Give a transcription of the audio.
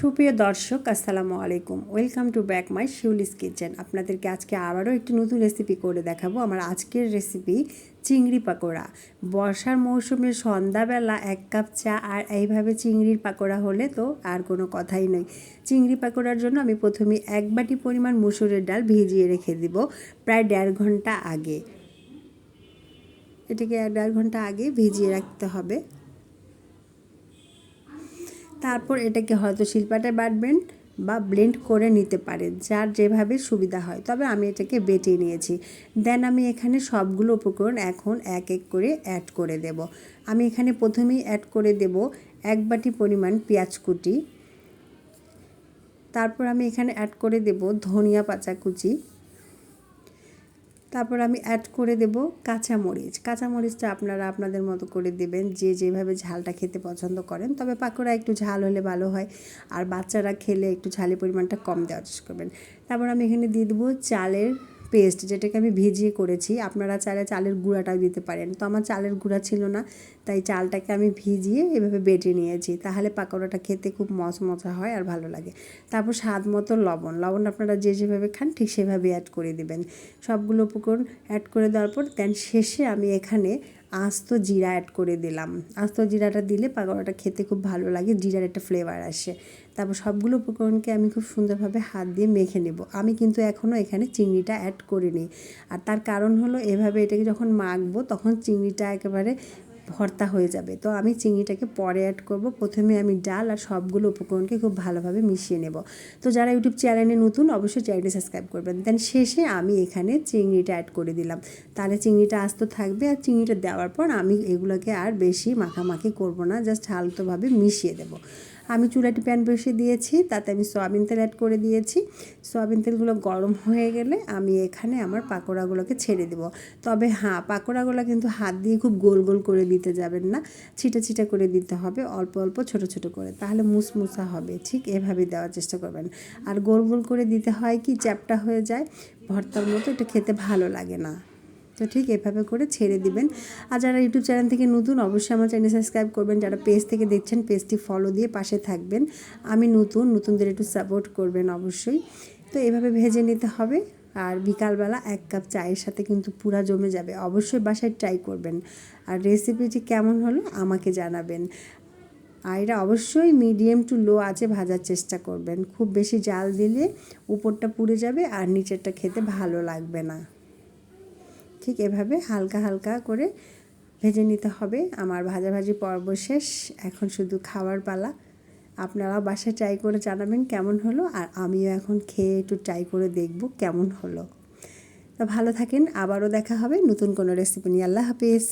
সুপ্রিয় দর্শক, আসসালামু আলাইকুম। Welcome to back my Shiuli's kitchen আপনাদেরকে আজকে আবারও একটি নতুন রেসিপি করে দেখাবো। আমার আজকের রেসিপি চিংড়ি পাকোড়া। বর্ষার মৌসুমে সন্ধ্যাবেলা এক কাপ চা আর এইভাবে চিংড়ির পাকোড়া হলে তো আর কোনো কথাই নেই চিংড়ি পাকোড়ার জন্য আমি প্রথমে এক বাটি পরিমাণ মুসুরের ডাল ভিজিয়ে রেখে দিব প্রায় দেড় ঘণ্টা আগে। এটিকে এক দেড় ঘণ্টা আগে ভিজিয়ে রাখতে হবে। তারপর এটাকে হয়তো শিল্পাটায় বাটবেন বা ব্লেন্ড করে নিতে পারেন, যার যেভাবে সুবিধা হয়। তবে আমি এটাকে বেটে নিয়েছি। দেন আমি এখানে সবগুলো উপকরণ এখন এক এক করে অ্যাড করে দেব। আমি এখানে প্রথমেই অ্যাড করে দেব এক বাটি পরিমাণ পেঁয়াজ কুটি তারপর আমি এখানে অ্যাড করে দেব ধনিয়া পাতা কুচি। তারপর আমি অ্যাড করে দেব কাঁচামরিচ। কাঁচামরিচটা আপনারা আপনাদের মতো করে দেবেন, যে যেভাবে ঝালটা খেতে পছন্দ করেন। তবে পাকোড়া একটু ঝাল হলে ভালো হয়, আর বাচ্চারা খেলে একটু ঝালের পরিমাণটা কম দেওয়ার চেষ্টা করবেন। তারপর আমি এখানে দিয়ে দেবো চালের পেস্ট যেটাকে আমি ভিজিয়ে করেছি, আপনারা চাইলে চালের গুঁড়াটাও দিতে পারেন। তো আমার চালের গুঁড়া ছিল না, তাই চালটাকে আমি ভিজিয়ে এভাবে বেটে নিয়েছি। তাহলে পাকোড়াটা খেতে খুব মচমচা হয় আর ভালো লাগে। তারপর স্বাদ মতো লবণ। লবণ আপনারা যে যেভাবে খান, ঠিক সেভাবে অ্যাড করে দেবেন। সবগুলো উপকরণ অ্যাড করে দেওয়ার পর দেন শেষে আমি এখানে আস্ত জিরা অ্যাড করে দিলাম। আস্ত জিরাটা দিলে পাকোড়াটা খেতে খুব ভালো লাগে, জিরার একটা ফ্লেভার আসে। তারপর সবগুলো উপকরণকে আমি খুব সুন্দরভাবে হাত দিয়ে মেখে নেব। আমি কিন্তু এখনও এখানে চিংড়িটা অ্যাড করিনি। আর তার কারণ হলো এভাবে এটাকে যখন মাখবো, তখন চিংড়িটা একেবারে ভর্তা হয়ে যাবে। তো আমি চিংড়িটাকে পরে অ্যাড করব। প্রথমে আমি ডাল আর সবগুলো উপকরণকে খুব ভালোভাবে মিশিয়ে নেব। তো যারা ইউটিউব চ্যানেলে নতুন, অবশ্যই চ্যানেলটি সাবস্ক্রাইব করবেন। দেন শেষে আমি এখানে চিংড়িটা অ্যাড করে দিলাম। তাহলে চিংড়িটা আস্ত থাকবে আর চিংড়িটা দেওয়ার পর আমি এগুলোকে আর বেশি মাখামাখি করব না। জাস্ট হালতোভাবে মিশিয়ে দেবো। আমি চুলাটি প্যান বসিয়ে দিয়েছি। তাতে আমি সয়াবিন তেল অ্যাড করে দিয়েছি। সয়াবিন তেলগুলো গরম হয়ে গেলে আমি এখানে আমার পাকোড়াগুলোকে ছেড়ে দেবো। তবে হ্যাঁ পাকোড়াগুলো কিন্তু হাত দিয়ে খুব গোল গোল করে দিতে যাবেন না। ছিটা ছিটা করে দিতে হবে, অল্প অল্প ছোট ছোট করে। তাহলে মুসমুসা হবে, ঠিক এভাবে দেওয়ার চেষ্টা করবেন। আর গোল গোল করে দিতে হয় কি, চ্যাপটা হয়ে যায়, ভর্তার মতো, এটা খেতে ভালো লাগে না। তো ঠিক এভাবে করে ছেড়ে দিবেন। আর যারা ইউটিউব চ্যানেল থেকে নতুন, অবশ্যই আমার চ্যানেল সাবস্ক্রাইব করবেন। যারা পেজ থেকে দেখছেন, পেজটি ফলো দিয়ে পাশে থাকবেন। আমি নতুন, নতুনদের একটু সাপোর্ট করবেন অবশ্যই। তো এভাবে ভেজে নিতে হবে। আর বিকালবেলা এক কাপ চায়ের সাথে কিন্তু পুরা জমে যাবে। অবশ্যই বাসায় ট্রাই করবেন। আর রেসিপিটি কেমন হলো আমাকে জানাবেন। আর এটা অবশ্যই মিডিয়াম টু লো আছে ভাজার চেষ্টা করবেন। খুব বেশি জাল দিলে উপরটা পুড়ে যাবে আর নিচেরটা খেতে ভালো লাগবে না। ঠিক এভাবে হালকা হালকা করে ভেজে নিতে হবে। আমার ভাজাভাজি পর্ব শেষ। এখন শুধু খাওয়ার পালা। আপনারাও বাসায় ট্রাই করে জানাবেন কেমন হলো আর আমিও এখন খেয়ে একটু ট্রাই করে দেখব কেমন হলো। তো ভালো থাকেন, আবারও দেখা হবে নতুন কোনো রেসিপি নিয়ে। আল্লাহ হাফিজ।